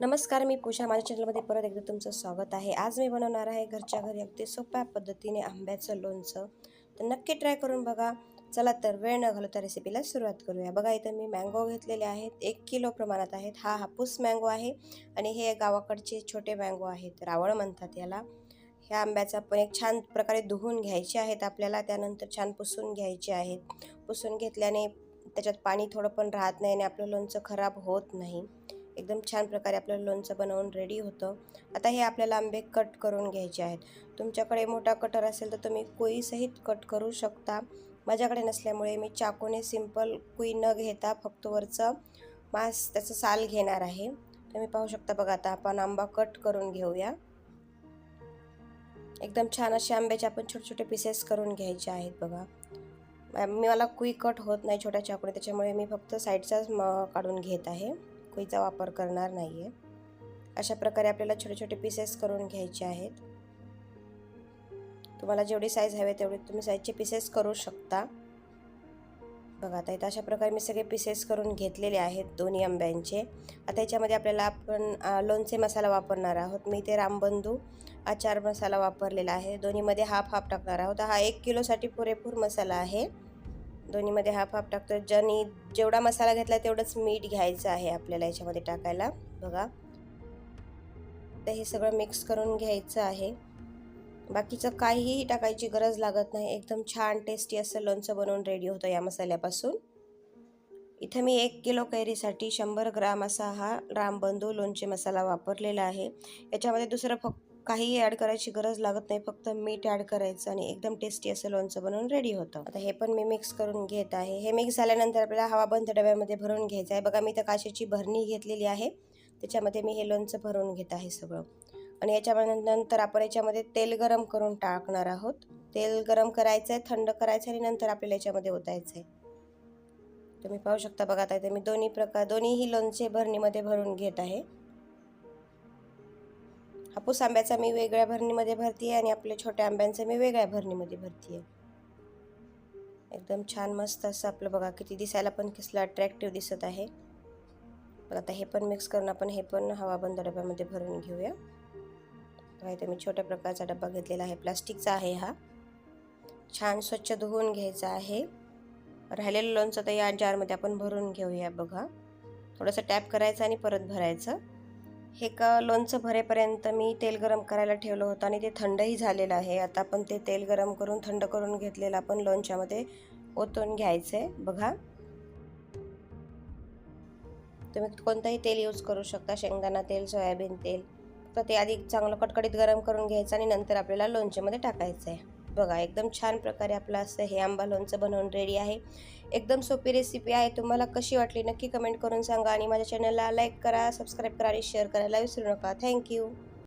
नमस्कार मी पूषा माझ्या चॅनलमध्ये परत एकदा तुमचं स्वागत आहे. आज मी बनवणार आहे घरच्या घरी अगदी सोप्या पद्धतीने आंब्याचं लोणचं. तर नक्की ट्राय करून बघा. चला तर वेळ न घालवता रेसिपीला सुरुवात करूया. बघा इथं मी मँगो घेतलेले आहेत. एक किलो प्रमाणात आहेत. हा हापूस मँगो आहे आणि हे गावाकडचे छोटे मँगो आहेत. रावळ म्हणतात याला. ह्या आंब्याचा पण एक छान प्रकारे धुवून घ्यायचे आहेत आपल्याला. त्यानंतर छान पुसून घ्यायचे आहेत. पुसून घेतल्याने त्याच्यात पाणी थोडं पण राहत नाही आणि आपलं लोणचं खराब होत नाही. एकदम छान प्रकारे आपलं लोणचं बनवून रेडी होतं. आता हे आपल्याला आंबे कट करून घ्यायचे आहेत. तुमच्याकडे मोठा कटर असेल तर तुम्ही कुईसहित कट करू शकता. माझ्याकडे नसल्यामुळे मी चाकूने सिंपल कुई न घेता फक्त वरचं मांस त्याचं साल घेणार आहे. तुम्ही पाहू शकता बघा आता आपण आंबा कट करून घेऊया. एकदम छान असे आंब्याचे आपण छोटे छोटे पीसेस करून घ्यायचे आहेत बघा. मी मला कुई कट होत नाही छोट्या चाकूने त्याच्यामुळे मी फक्त साईडचाच म काढून घेत आहे. कुईचा वापर करणार नाही आहे अशा प्रकारे आपल्याला छोटे छोटे पीसेस करून घ्यायचे आहेत. तुम्हाला जेवढी साईज हवे तेवढे तुम्ही साईजचे पीसेस करू शकता. बघा आता इथं अशा प्रकारे मी सगळे पीसेस करून घेतलेले आहेत दोन्ही आंब्यांचे. आता याच्यामध्ये आपल्याला आपण लोणचे मसाला वापरणार आहोत. मी ते रामबंधू आचार मसाला वापरलेला आहे. दोन्हीमध्ये हाफ हाफ टाकणार आहोत. हा एक किलोसाठी पुरेपूर मसाला आहे. दोन्हीमध्ये हाफ हाफ टाकतो ज्यानी जेवढा मसाला घेतला तेवढंच मीठ घ्यायचं आहे आपल्याला याच्यामध्ये टाकायला. बघा. तर हे सगळं मिक्स करून घ्यायचं आहे. बाकीचं काहीही टाकायची गरज लागत नाही. एकदम छान टेस्टी असं लोणचं बनवून रेडी होतं या मसाल्यापासून. इथं मी एक किलो कैरीसाठी शंभर ग्राम असा हा रामबंधू लोणचे मसाला वापरलेला आहे. याच्यामध्ये दुसरं फक्त काहीही ॲड करायची गरज लागत नाही. फक्त मीठ ॲड करायचं आणि एकदम टेस्टी असं लोणचं बनवून रेडी होतं. आता हे पण मी मिक्स करून घेत आहे. हे मिक्स झाल्यानंतर आपल्याला हवा बंद डब्यामध्ये भरून घ्यायचं आहे. बघा मी तर काशीची भरणी घेतलेली आहे. त्याच्यामध्ये मी हे लोणचं भरून घेत आहे सगळं. आणि याच्यामध्ये नंतर आपण याच्यामध्ये तेल गरम करून टाकणार आहोत. तेल गरम करायचं आहे थंड करायचं आणि नंतर आपल्याला याच्यामध्ये ओतायचं आहे. तुम्ही पाहू शकता बघा आता मी दोन्ही प्रकार दोन्हीही लोणचे भरणीमध्ये भरून घेत आहे. हापूस आंब्याचा मी वेगळ्या भरणीमध्ये भरती आहे आणि आपल्या छोट्या आंब्यांचं मी वेगळ्या भरणीमध्ये भरती आहे एकदम छान मस्त असं आपलं बघा किती दिसायला पण कसलं अट्रॅक्टिव्ह दिसत आहे. बघा आता हे पण मिक्स करून आपण हे पण हवाबंद डब्यामध्ये भरून घेऊया. बघा इथे मी छोट्या प्रकारचा डब्बा घेतलेला आहे. प्लास्टिकचा आहे हा. छान स्वच्छ धुवून घ्यायचा आहे. राहिलेलं लोणचं तर या जारमध्ये आपण भरून घेऊया बघा. थोडंसं टॅप करायचं आणि परत भरायचं. हे का लोणचं भरेपर्यंत मी तेल गरम करायला ठेवलं होतं आणि ते थंडही झालेलं आहे. आता आपण ते तेल गरम करून थंड करून घेतलेलं आपण लोणच्यामध्ये ओतून घ्यायचं आहे बघा. तुम्ही कोणतंही तेल यूज करू शकता. शेंगदाणा तेल सोयाबीन तेल. तर ते आधी चांगलं कटकडीत गरम करून घ्यायचं आणि नंतर आपल्याला लोणच्यामध्ये टाकायचं आहे बघा एकदम छान प्रकारे आपलं असं हे आंबा लोणचं बनवून रेडी आहे. एकदम सोपी रेसिपी आहे. तुम्हाला कशी वाटली नक्की कमेंट करून सांगा आणि माझ्या चॅनलला लाईक करा सबस्क्राईब करा आणि शेअर करायला विसरू नका. थँक्यू